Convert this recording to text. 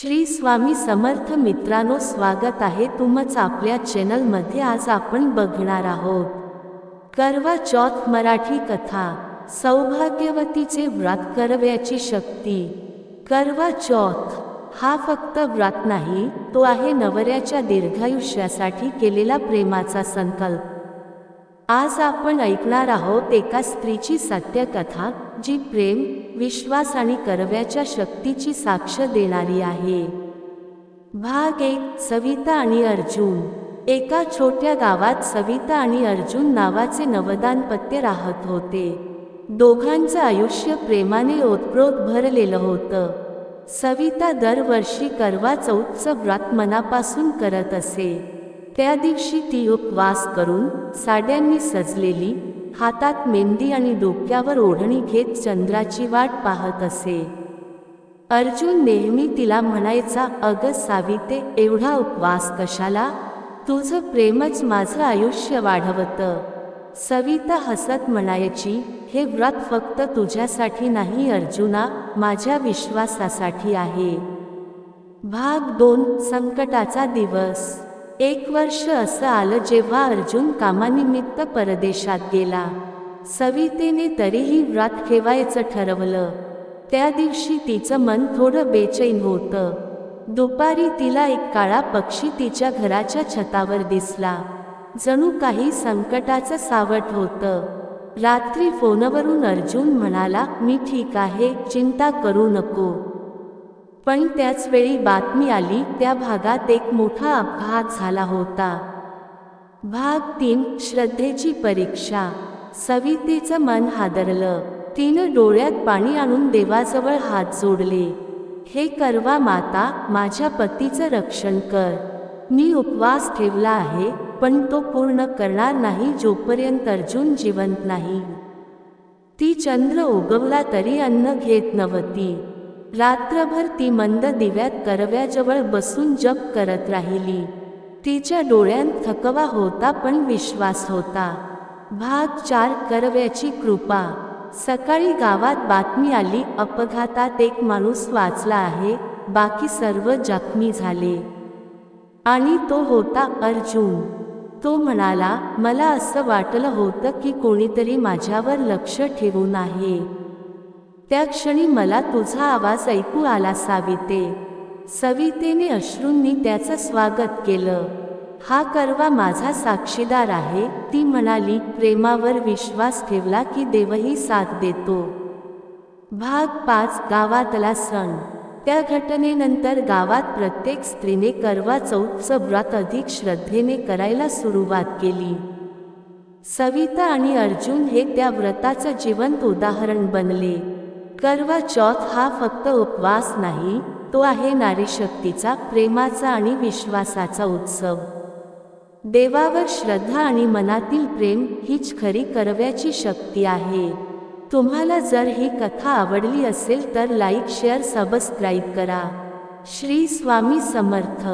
श्री स्वामी समर्थ मित्रांनो स्वागत आहे तुमच आपल्या चॅनलमध्ये आज आपण बघणार आहोत करवा चौथ मराठी कथा. सौभाग्यवतीचे व्रत करव्याची शक्ती. करवा चौथ हा फक्त व्रत नाही तो आहे नवऱ्याच्या दीर्घायुष्यासाठी केलेला प्रेमाचा संकल्प. आज आपण ऐकणार आहोत एका स्त्रीची सत्यकथा जी प्रेम विश्वास आणि करव्याच्या शक्तीची साक्ष देणारी आहे. भाग एक सविता आणि अर्जुन. एका छोट्या गावात सविता आणि अर्जुन नावाचे नवदानपत्य राहत होते. दोघांचं आयुष्य प्रेमाने ओतप्रोत भरलेलं होतं. सविता दरवर्षी करवा चौथचं व्रत मनापासून करत असे. त्या दिवशी ती उपवास करून साड्यांनी सजलेली हातात मेहंदी आणि डोक्यावर ओढणी घेत चंद्राची वाट पाहत असे. अर्जुन नेहमी तिला म्हणायचा अग साविते एवढा उपवास कशाला? तुझं प्रेमच माझं आयुष्य वाढवतं सविता हसत म्हणायची हे व्रत फक्त तुझ्यासाठी नाही अर्जुना माझ्या विश्वासासाठी आहे. भाग दोन संकटाचा दिवस. एक वर्ष असं आलं जेव्हा अर्जुन कामानिमित्त परदेशात गेला. सवितेने तरीही व्रत ठेवायचं ठरवलं. त्या दिवशी तिचं मन थोडं बेचैन होतं. दुपारी तिला एक काळा पक्षी तिच्या घराच्या छतावर दिसला. जणू काही संकटाचं सावट होतं. रात्री फोनवरून अर्जुन म्हणाला मी ठीक आहे चिंता करू नको. पण त्याच वेळी बातमी आली त्या भागात एक मोठा अपघात झाला होता. भाग तीन श्रद्धेची परीक्षा. सवितेचं मन हादरलं. तिनं डोळ्यात पाणी आणून देवाजवळ हात जोडले. हे करवा माता माझ्या पतीचं रक्षण कर. मी उपवास ठेवला आहे पण तो पूर्ण करणार नाही जोपर्यंत अर्जुन जिवंत नाही. ती चंद्र उगवला तरी अन्न घेत नव्हती. रात्रभर ती मंद दिव्यात करव्याजवळ बसून जप करत राहिली. तिच्या डोळ्यांत थकवा होता पण विश्वास होता. भाग चार करव्याची कृपा. सकाळी गावात बातमी आली अपघातात एक माणूस वाचला आहे बाकी सर्व जखमी झाले. आणि तो होता अर्जुन. तो म्हणाला मला असं वाटलं होतं की कोणीतरी माझ्यावर लक्ष ठेवून आहे. त्या क्षणी मला तुझा आवाज ऐकू आला साविते. सवितेने अश्रूंनी त्याचं स्वागत केलं. हा करवा माझा साक्षीदार आहे ती म्हणाली प्रेमावर विश्वास ठेवला की देवही साथ देतो. भाग पाच गावातला सण. त्या घटनेनंतर गावात प्रत्येक स्त्रीने करवा चौथचं व्रत अधिक श्रद्धेने करायला सुरुवात केली. सविता आणि अर्जुन हे त्या व्रताचं जिवंत उदाहरण बनले. करवा चौथ हा फक्त उपवास नाही तो आहे नारीशक्तीचा प्रेमाचा आणि विश्वासाचा उत्सव. देवावर श्रद्धा आणि मनातील प्रेम हीच खरी करव्याची शक्ती आहे. तुम्हाला जर ही कथा आवडली असेल तर लाईक शेअर सबस्क्राईब करा. श्री स्वामी समर्थ.